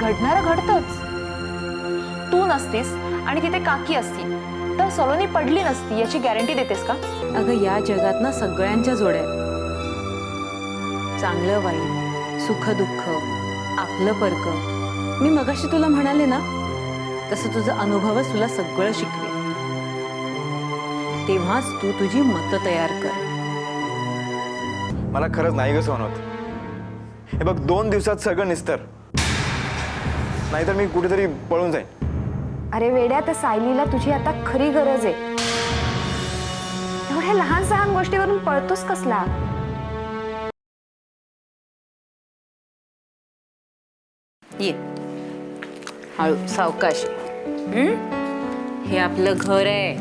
घडणारं घडतच. तू नसतीस आणि तिथे काकी असती तर सलोनी पडली नसती याची गॅरंटी देतेस का? अगं या जगात ना सगळ्यांच्या जोड्या. चांगलं वाईट सुख दुःख आपलं परक. मी मगाशी तुला म्हणाले ना तसं तुझं अनुभवच तुला सगळं शिकवे तेव्हाच तू तुझी मतं तयार कर. मला खरंच नाही ग सोनवत हे बघ दोन दिवसात सगळं निस्तर. नाहीतर मी कुठेतरी पळून जाईन. अरे वेड्या त्या सायलीला तुझी आता खरी गरज आहे. एवढ्या लहान सहान गोष्टीवरून पळतोस कसला? ये. हळू सावकाश. हं? हे आपलं घर आहे.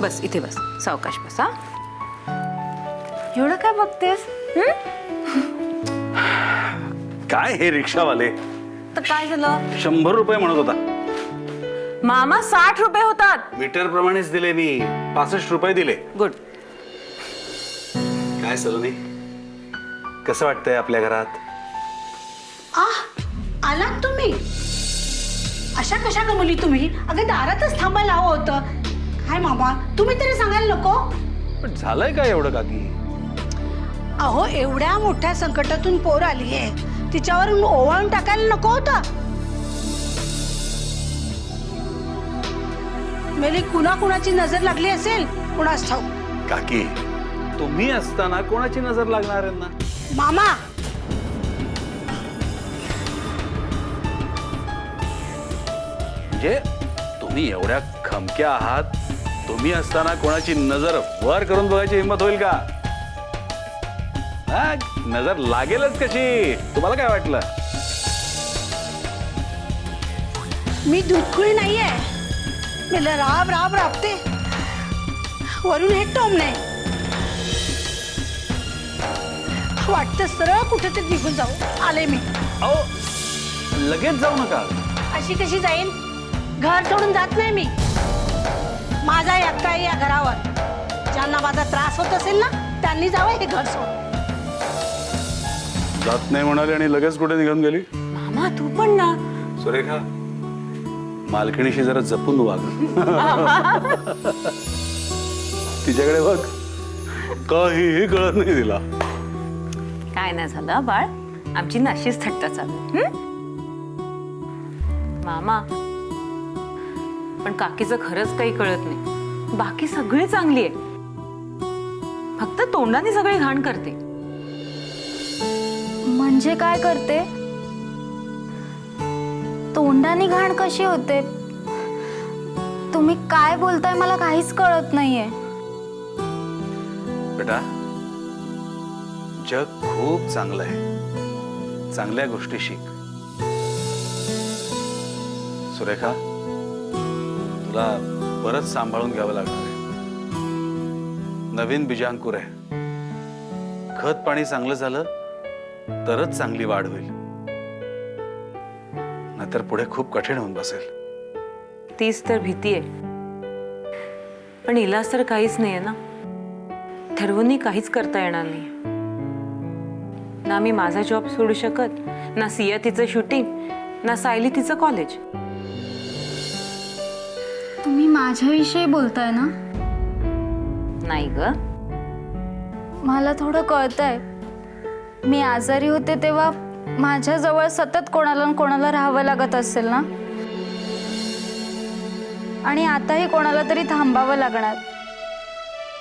बस इथे बस. सावकाश बस हा. एवढं काय बघतेस? काय हे रिक्षावाले? तर काय झालं? शंभर रुपये म्हणत होता. मामा साठ रुपये होतात. मीटर प्रमाणेच दिले मी. पासष्ट रुपये दिले. गुड. काय सलोनी? कसं वाटतंय आपल्या घरात? आह आलात तुम्ही? अशा कशा गमली तुम्ही? अगं दारातच थांबायला हवं होतं. काय मामा तुम्ही तरी सांगायला नको. पण झालंय काय एवढं काकी? अहो एवढ्या मोठ्या संकटातून पोर आली आहे तिच्यावर ओवाळून टाकायला नको होतं. मेली कुणा कुणाची नजर लागली असेल कुणास ठाऊ काकी तुम्ही असताना कोणाची नजर लागणार आहे ना मामा! म्हणजे तुम्ही एवढ्या खमक्या आहात तुम्ही असताना कोणाची नजर वर करून बघायची हिंमत होईल का? हा, नजर लागेलच कशी? तुम्हाला काय वाटलं? मी दुधकुळी नाहीये. मी ल- राब राब राबते. वरून हे टोमणे. वाटतं सरळ कुठेतरी निघून जाऊ. आले मी. अहो लगेच जाऊ नका. अशी कशी जाईन? घर सोडून जात नाही मी. माझा एकटा आहे या घरावर. ज्यांना माझा त्रास होत असेल ना त्यांनी जावं हे घर सोड जात नाही म्हणाली आणि लगेच कुठे निघून गेली? मामा तू पण ना. सुरेखा मालकिणीशी जरा जपून वाग. तिच्याकडे बघ. काहीही कळत नाही तिला. काय नाही झालं बाळ? आमची नाशीच थट्टा चालू. हं? मामा पण काकीचं खरंच काही कळत नाही. बाकी सगळी चांगली आहे. फक्त तोंडाने सगळी घाण करते. म्हणजे काय करते? तोंडाने घाण कशी होते? तुम्ही काय बोलताय मला काहीच कळत नाहीये. बेटा जग खूप चांगलं आहे. चांगल्या गोष्टी शिक. सुरेखा तुला परत सांभाळून घ्यावं लागणार आहे. नवीन बीजांकुर आहे. खत पाणी चांगलं झालं तरच चांगली वाढ होईल. नाहीतर पुढे खूप कठीण होऊन बसेल. तीच तर भीती आहे. पण इलाज तर काहीच नाहीये ना? ठरवूनही काहीच करता येणार नाही ना मी माझा जॉब सोडू शकत ना सिया तिचं शूटिंग ना सायली तिचं कॉलेज तुम्ही माझ्याविषयी बोलताय ना? नाही ग. मला थोडं कळतंय. मी आजारी होते तेव्हा माझ्याजवळ सतत कोणाला न कोणाला राहावं लागत असेल ना? आणि आताही कोणाला तरी थांबावं लागणार.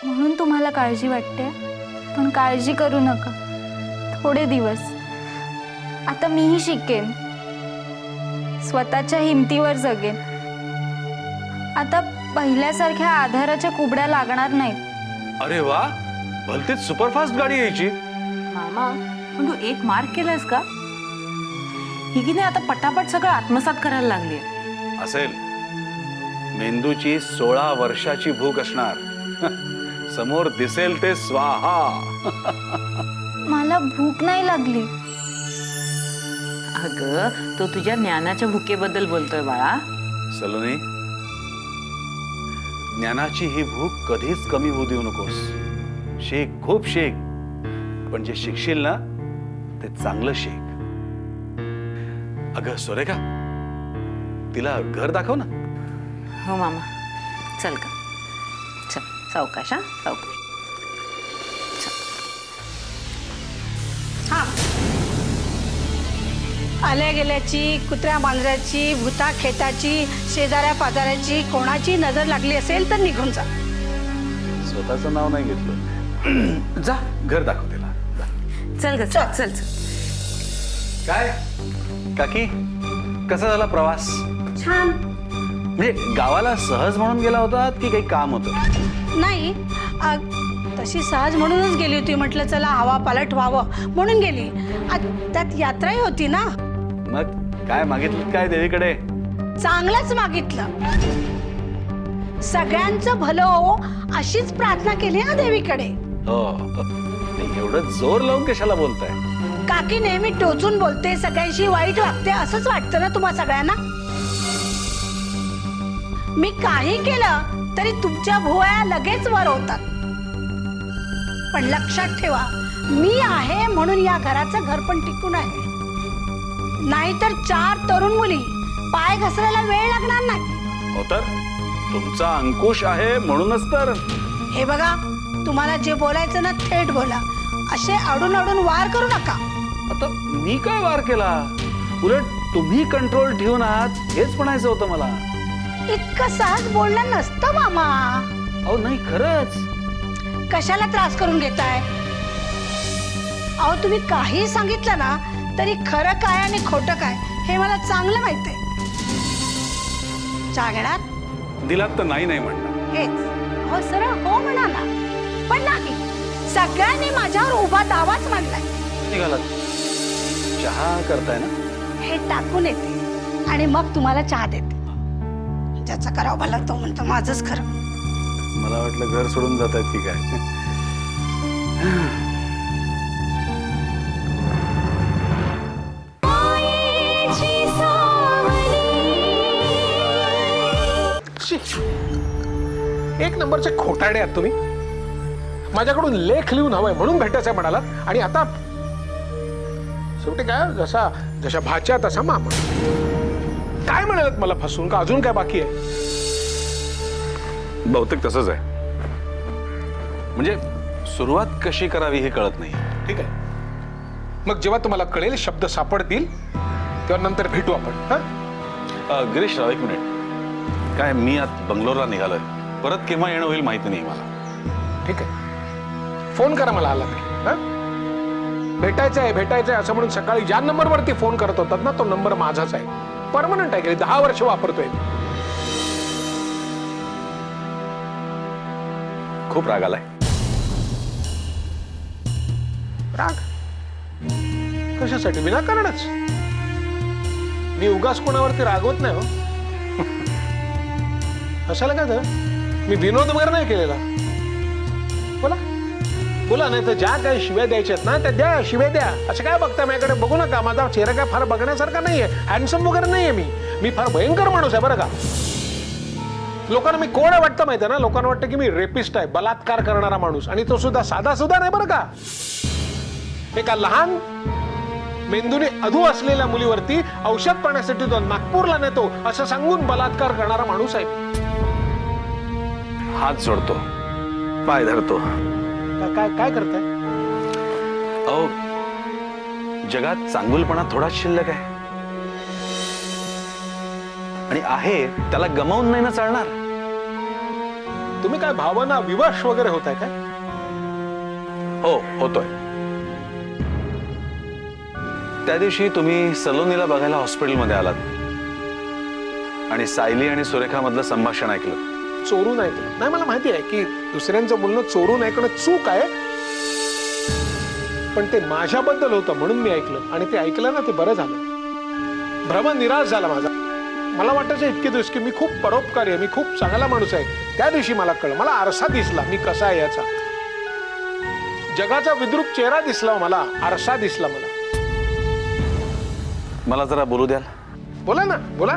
म्हणून तुम्हाला काळजी वाटते? पण काळजी करू नका. थोडे दिवस. आता मीही शिकेन. स्वतःच्या हिमतीवर जगेन. आता पहिल्यासारख्या आधाराच्या कुबड्या लागणार नाहीत. अरे वा! भलतीच सुपरफास्ट गाडी यायची. मामा पण तू एक मार्क केलायस का? ही की नाही आता पटापट सगळं आत्मसात करायला लागली असेल. मेंदूची सोळा वर्षाची भूक असणार. समोर दिसेल ते स्वाहा. मला भूक नाही लागली. अगं तो तुझ्या ज्ञानाच्या भुकेबद्दल बोलतोय बाळा. सलोनी ज्ञानाची ही भूक कधीच कमी होऊ देऊ नकोस. शेक खूप शेक. पण जे शिकशील ना ते चांगलं शेक. अगं सुरेखा तिला घर दाखव ना. हो मामा. चल का चल सावकाश हा? सावकाश. हा. आल्या गेल्याची कुत्र्या मांजराची भूता खेताची शेजाऱ्या पाजाऱ्याची कोणाची नजर लागली असेल तर निघून जा. स्वतःचं नाव नाही घेतलं. जा घर दाखव तिला. जा. चल ग चल. चल चल. काय? काकी कसा झाला प्रवास? छान. म्हणजे गावाला सहज म्हणून गेला होता की काही काम होतं? नाही अ, तशी सहज म्हणूनच गेली होती. म्हटलं चला हवा पालट व्हावं म्हणून गेली. आ, त्यात यात्राही होती ना? मग काय मागितलं? काय देवीकडे? चांगलंच मागितलं. सगळ्यांचं भलं हो अशीच प्रार्थना केली ना देवीकडे? हो. नाही, एवढं जोर लावून कशाला बोलताय? काकी नेहमी टोचून बोलते सगळ्यांशी वाईट वागते असंच वाटतं ना तुम्हा सगळ्यांना? मी काही केलं तरी तुमच्या भुवया लगेच वर होतात. पण लक्षात ठेवा मी आहे म्हणून या घराचं घर पण टिकून आहे. नाहीतर चार तरुण मुली पाय घसरायला वेळ लागणार नाही. हो तर? तुमचा अंकुश आहे म्हणूनच तर. हे बघा तुम्हाला जे बोलायचं ना थेट बोला. असे अडून अडून वार करू नका. आता मी काय वार केला? उलट तुम्ही कंट्रोल ठेवून आहात हेच म्हणायचं होतं मला. इतकं सहज बोलणं नसतं मामा. अहो नाही खरंच. कशाला त्रास करून घेताय? अहो तुम्ही काही सांगितलं ना तरी खरं काय आणि खोटं काय हे मला चांगलं माहितीये. चहा घेणार दिलात तर नाही नाही म्हणणार. हेच. अहो सरळ हो म्हणाला पण नाही. सगळ्यांनी माझ्यावर उभा दावाच मांडलाय निघालात. चहा करताय ना? हे टाकून येते. आणि मग तुम्हाला चहा देते. ज्याचा करावं भला तो म्हणतो माझंच खरं. मला वाटलं घर सोडून जात आहेत की काय? शी. एक नंबरचे खोटाडे आहात तुम्ही. माझ्याकडून लेख लिहून हवाय म्हणून भेटायचं म्हणालात. आणि आता शेवटी काय जसा जशा भाच्या तसा मामा. काय म्हणालात मला फसून का अजून काय बाकी आहे? बहुतेक तसंच आहे. म्हणजे सुरुवात कशी करावी हे कळत नाही. ठीक आहे. मग जेव्हा तुम्हाला कळेल शब्द सापडतील तेव्हा नंतर भेटू आपण. हा? गिरीश राव एक मिनिट. काय मी आत बंगलोरला निघालोय. परत केव्हा येणं होईल माहिती नाही मला. ठीक आहे. फोन करा मला आला हा? भेटायचं आहे भेटायचं आहे असं म्हणून सकाळी ज्या नंबरवरती फोन करत होतात ना तो नंबर माझाच आहे. परमनंट आहे गेली दहा वर्ष वापरतोय. खूप राग आलाय. राग? कशासाठी? विनाकारणच. मी उगाच कोणावरती रागवत नाही हो. कशाला काय तर मी विनोद वगैरे नाही केलेला. बोला. बोला नाही तर ज्या काही शिव्या द्यायच्या आहेत ना त्या द्या शिव्या द्या. असं काय बघता माझ्याकडे? बघू नका माझा चेहरा काय फार बघण्यासारखा नाहीये. हँडसम वगैरे नाहीये मी. मी फार भयंकर माणूस आहे बरं का? लोकांना मी कोण आहे वाटतं माहिती आहे ना? लोकांना वाटतं की मी रेपिस्ट आहे बलात्कार करणारा माणूस. आणि तो सुद्धा साधा सुद्धा नाही बरं का? एका लहान मेंदूने अधू असलेल्या मुलीवरती औषध पाण्यासाठी तो नागपूरला नेतो असं सांगून बलात्कार करणारा माणूस आहे. हात जोडतो पाय धरतो. काय काय काय करताय? अहो जगात चांगुलपणा थोडाच शिल्लक आहे. आणि आहे त्याला गमावून नाही ना चालणार. तुम्ही काय भावना विवश वगैरे होताय काय? हो होतोय. त्या दिवशी तुम्ही सलोनीला बघायला हॉस्पिटलमध्ये आलात. आणि सायली आणि सुरेखा मधलं संभाषण ऐकलं. चोरून ऐकलं नाही मला माहिती आहे की दुसऱ्यांचं बोलणं चोरून ऐकणं चूक आहे. पण ते माझ्याबद्दल होतं म्हणून मी ऐकलं आणि ते ऐकलं ना ते बरं झालं. भ्रम निराश झाला माझा. मला वाटायचं इतके दिवस की मी खूप परोपकारी आहे मी खूप चांगला माणूस आहे. त्या दिवशी मला कळलं मला आरसा दिसला मी कसा आहे याचा. जगाचा विद्रूप चेहरा दिसला मला आरसा दिसला मला. मला जरा बोलू द्याल? बोला ना बोला.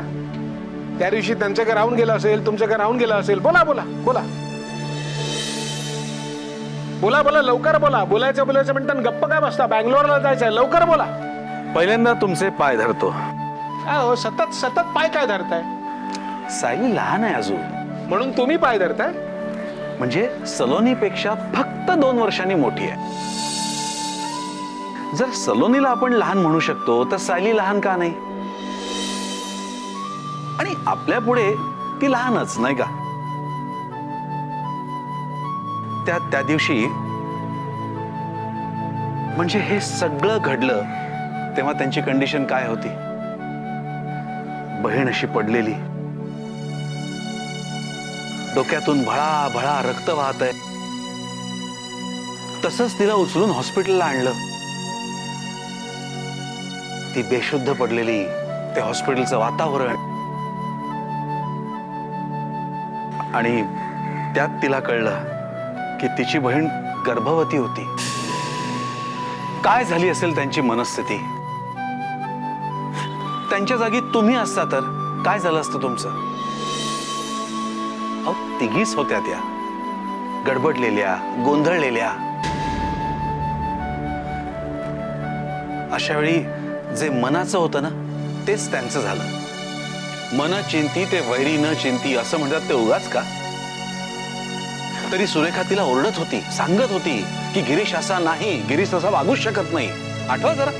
त्या दिवशी त्यांच्या घर राहून गेलं असेल तुमच्या घर राहून गेलं असेल बोला बोला बोला. बोला बोला लवकर बोला. बोलायचं बोलायचं म्हणतात गप्प काय बसता? बँगलोरला जायचंय लवकर बोला. पहिल्यांदा तुमचे पाय धरतो. हो सतत सतत पाय काय धरताय? सायली लहान आहे अजून. म्हणून तुम्ही पाय धरताय? म्हणजे सलोनीपेक्षा फक्त दोन वर्षांनी मोठी आहे. जर सलोनीला आपण लहान म्हणू शकतो तर सायली लहान का नाही? आणि आपल्या पुढे ती लहानच नाही का? त्या त्या दिवशी म्हणजे हे सगळं घडलं तेव्हा त्यांची कंडिशन काय होती? बहीण अशी पडलेली. डोक्यातून भळा भळा रक्त वाहत आहे. तसंच तिला उचलून हॉस्पिटलला आणलं. ती बेशुद्ध पडलेली. ते हॉस्पिटलचं वातावरण. आणि त्यात तिला कळलं की तिची बहीण गर्भवती होती. काय झाली असेल त्यांची मनस्थिती? त्यांच्या जागी तुम्ही असता तर काय झालं असतं तुमचं? अहो तिघीच होत्या त्या. गडबडलेल्या गोंधळलेल्या. अशा वेळी जे मनाचं होतं ना तेच त्यांचं झालं. मन चिंती ते वैरी न चिंती असं म्हणतात ते उगाच का? तरी सुरेखा तिला ओरडत होती सांगत होती की गिरीश असा नाही गिरीश असा वागूच शकत नाही. आठवा जरा.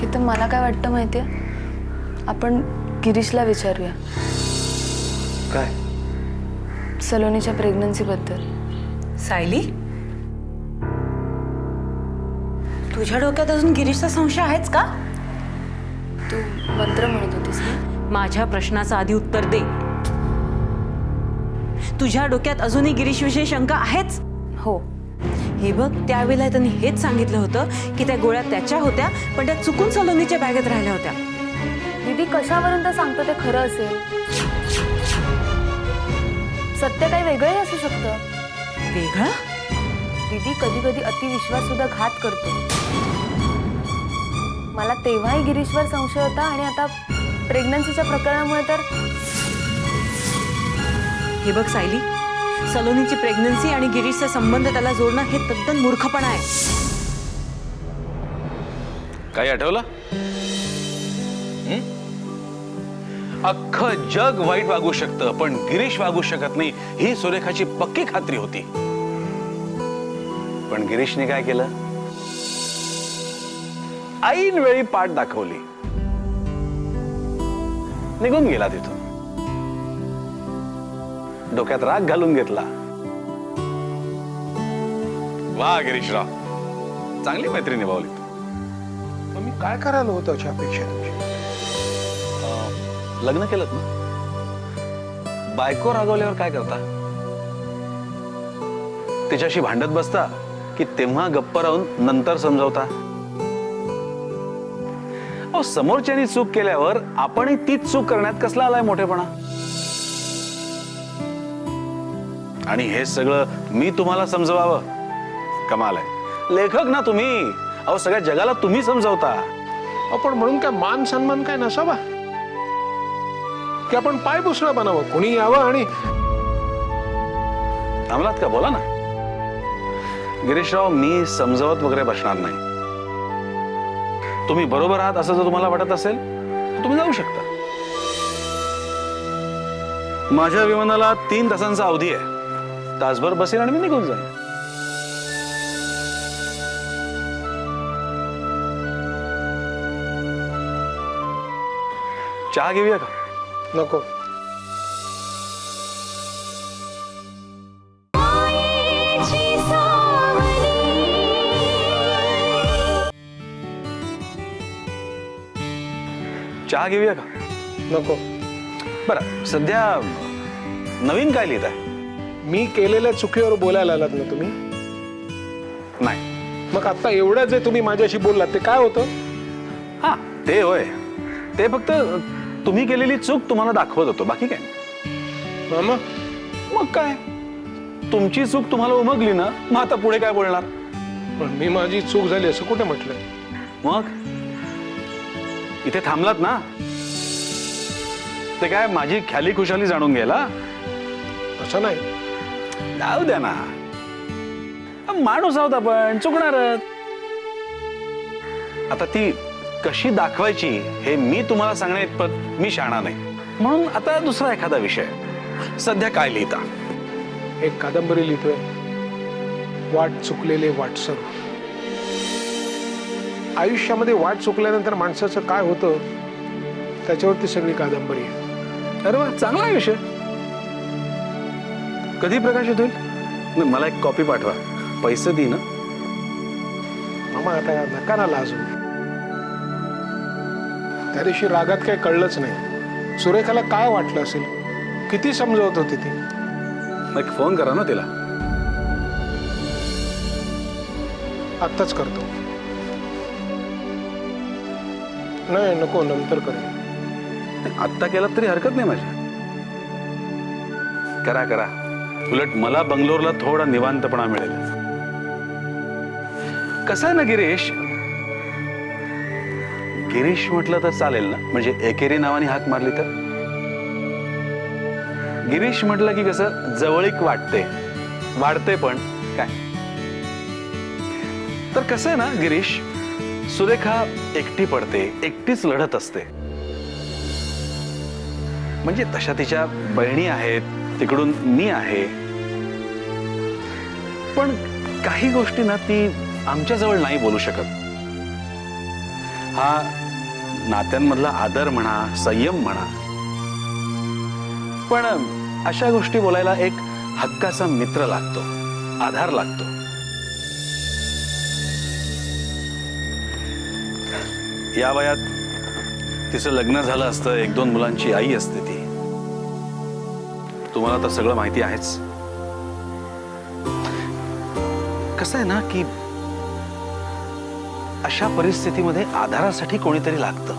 की तर मला काय वाटतं माहितीये? आपण गिरीशला विचारूया. काय? सलोनीच्या प्रेग्नन्सीबद्दल सायली? तुझ्या डोक्यात अजून गिरीशचा संशय आहेच का? तू मंत्र म्हणत होतीस ना? माझ्या प्रश्नाचं आधी उत्तर दे. तुझ्या डोक्यात अजूनही गिरीशविषयी शंका आहेच? हो. हे बघ त्यावेळेला त्यांनी हेच सांगितलं होतं की त्या गोळ्या त्याच्या होत्या पण त्या चुकून सलोनीच्या बॅगेत राहिल्या होत्या. दीदी कशावरून तर सांगतो ते खरं असेल. सत्य काही वेगळंही असू शकतं. वेगळं? दीदी कधी कधी अतिविश्वास सुद्धा घात करतो. मला तेव्हाही गिरीशवर संशय होता आणि आता प्रेग्नन्सीच्या प्रकरणामुळे तर हे बघ सायली सलोनीची प्रेग्नन्सी आणि गिरीशचे संबंध त्याला जोडणं हे तद्दन मूर्खपणा आहे. काही आठवलं? हं? अख्खं जग वाईट वागू शकतं पण गिरीश वागू शकत नाही ही सुरेखाची पक्की खात्री होती. पण गिरीशने काय केलं? ऐन वेळी पाठ दाखवली. निघून गेला तिथून. डोक्यात राग घालून घेतला. वा गिरीशराव. चांगली मैत्री निभावली मग मी काय करायला होतं अशा अपेक्षा तुमची? लग्न केलं ना? बायको रागवल्यावर काय करता? तिच्याशी भांडत बसता की तेव्हा गप्प राहून नंतर समजावता? अहो समोरच्यानी चूक केल्यावर आपणही तीच चूक करण्यात कसला आलाय मोठेपणा? आणि हे सगळं मी तुम्हाला समजवावं. कमाल आहे. लेखक ना तुम्ही. अहो सगळ्या जगाला तुम्ही समजावता. आपण म्हणून काय मान सन्मान काय नसावा? की आपण पाय पुसणं बनावं कोणी यावं आणि थांबलात का? बोला ना. गिरीशराव मी समजावत वगैरे बसणार नाही. तुम्ही बरोबर आहात असं जर तुम्हाला वाटत असेल तर तुम्ही जाऊ शकता. माझ्या विमानाला तीन तासांचा अवधी आहे. तासभर बसेल आणि मी निघून जाईन. चहा घेऊया का? नको. चहा घेऊया का? नको. बरं सध्या नवीन काय लिहित आहे मी केलेल्या चुकीवर बोलायला आलात ना तुम्ही? नाही. मग आता एवढं जे तुम्ही माझ्याशी बोललात ते काय होतं? हा ते होय. ते फक्त तुम्ही केलेली चूक तुम्हाला दाखवत होतो. बाकी काय? नाही. मामा मग काय? तुमची चूक तुम्हाला उमगली ना मग आता पुढे काय बोलणार? पण मी माझी चूक झाली असं कुठे म्हटलंय? मग? इथे थांबलात ना? ते काय माझी ख्याली खुशाली जाणून घ्यायला? असं नाही. जाऊ द्या ना. माणूस आहोत आपण चुकणारच. आता ती कशी दाखवायची हे मी तुम्हाला सांगण्या इतपत मी शाणा नाही. म्हणून आता दुसरा एखादा विषय. सध्या काय लिहिता? एक कादंबरी लिहितोय. वाट चुकलेले वाटसर. आयुष्यामध्ये वाट चुकल्यानंतर माणसाचं काय होतं त्याच्यावरती सगळी कादंबरी आहे. अरे वा चांगला आहे विषय. कधी प्रकाशित होईल? नाही, मला एक कॉपी पाठवा. पैसे दे ना. मामा आता नका ना लाजू. त्या दिवशी रागात काही कळलंच नाही. सुरेखाला काय वाटलं असेल? किती समजवत होती ती? एक फोन करा ना तिला. आत्ताच करतो. नाही नको नंतर करेन आत्ता केलात तरी हरकत नाही माझी करा करा. उलट मला बंगलोरला थोडा निवांतपणा मिळेल. कसं आहे ना गिरीश? गिरीश म्हटलं तर चालेल ना? म्हणजे एकेरी नावाने हाक मारली तर? गिरीश म्हटलं की कसं जवळीक वाटते. वाढते पण काय? तर कसं आहे ना गिरीश? सुरेखा एकटी पडते एकटीच लढत असते. म्हणजे तशा तिच्या बहिणी आहेत तिकडून मी आहे. पण काही गोष्टी ना ती आमच्याजवळ नाही बोलू शकत. हा नात्यांमधला आदर म्हणा संयम म्हणा. पण अशा गोष्टी बोलायला एक हक्काचा मित्र लागतो आधार लागतो. या वयात तिचं लग्न झालं असतं एक दोन मुलांची आई असते ती. तुम्हाला तर सगळं माहिती आहेच. कसं आहे ना की अशा परिस्थितीमध्ये आधारासाठी कोणीतरी लागतं?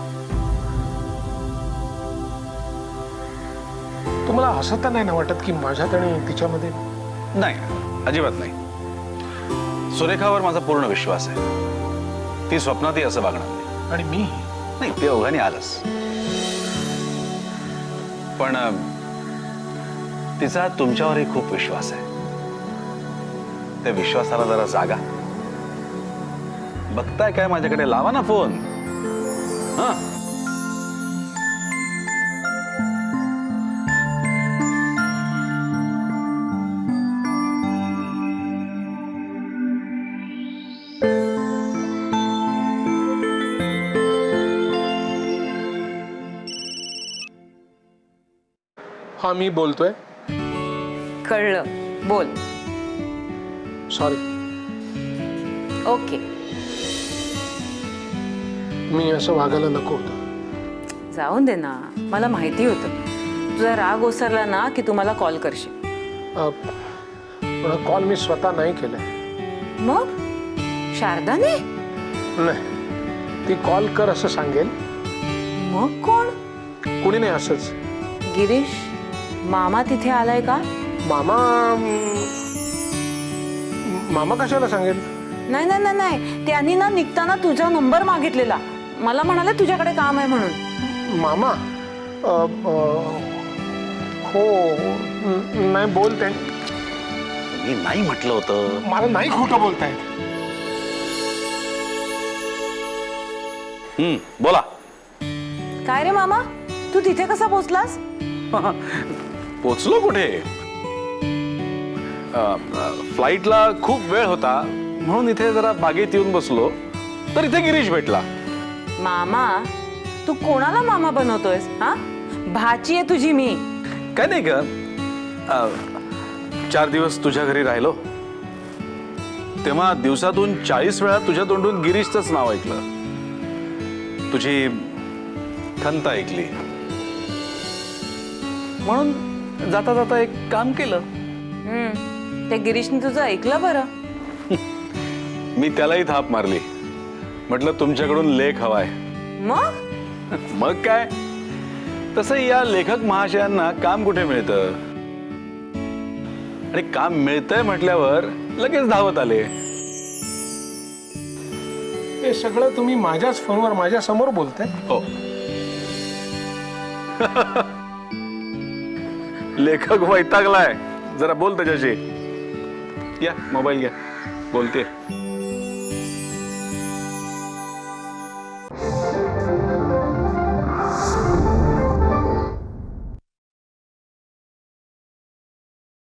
तुम्हाला असं तर नाही ना वाटत की माझ्यात आणि तिच्यामध्ये? नाही अजिबात नाही. सुरेखावर माझा पूर्ण विश्वास आहे. ती स्वप्नातही असं वागणार नाही. आणि मी? नाही ते ओघाने आलंच पण तिचा तुमच्यावरही खूप विश्वास आहे. त्या विश्वासाला जरा जागा. बघताय काय माझ्याकडे? लावा ना फोन. हा? हा मी बोलतोय. कळलं. बोल. सॉरी ओके मी असं वागायला नको होतं. जाऊन दे ना. मला माहिती होतं. तुझा राग ओसरला ना की तुम्हाला कॉल करशील. अ, पण कॉल मी स्वतः नाही केलाय. मग? शारदाने? नाही. ती कॉल कर असं सांगेल. मग कोण? कुणी नाही असंच. गिरीश? मामा तिथे आलाय का? मामा मामा कशाला सांगेल? नाही नाही नाही नाही. त्यांनी ना निघताना तुझा नंबर मागितलेला. मला म्हणाले तुझ्याकडे काम आहे म्हणून. मामा अ, अ, हो न- नाही बोलते. मी नाही म्हटलं होतं. मला नाही खोटं बोलतायत हम्म बोला. काय रे मामा? तू तिथे कसा पोचलास? पोचलो कुठे? फ्लाईटला खूप वेळ होता. म्हणून इथे जरा बागेत येऊन बसलो. तर इथे गिरीश भेटला. मामा तू कोणाला मामा बनवतोयस हा? भाची आहे तुझी मी. काय नाही का अ, चार दिवस तुझ्या घरी राहिलो. तेव्हा दिवसातून चाळीस वेळा तुझ्या तोंडून गिरीशच नाव ऐकलं. तुझी खंत ऐकली. म्हणून जाता जाता एक काम केलं. हम्म त्या गिरीशने तुझं ऐकलं बरं. मी त्यालाही थाप मारली. म्हटलं तुमच्याकडून लेख हवाय. मग? मग काय? तसं या लेखक महाशयांना काम कुठे मिळतं? आणि काम मिळतंय म्हटल्यावर लगेच धावत आले. हे सगळं तुम्ही माझ्याच फोनवर माझ्यासमोर बोलताय? हो. लेखक वैतागलाय. जरा बोल त्याच्याशी. या मोबाईल घ्या. बोलते.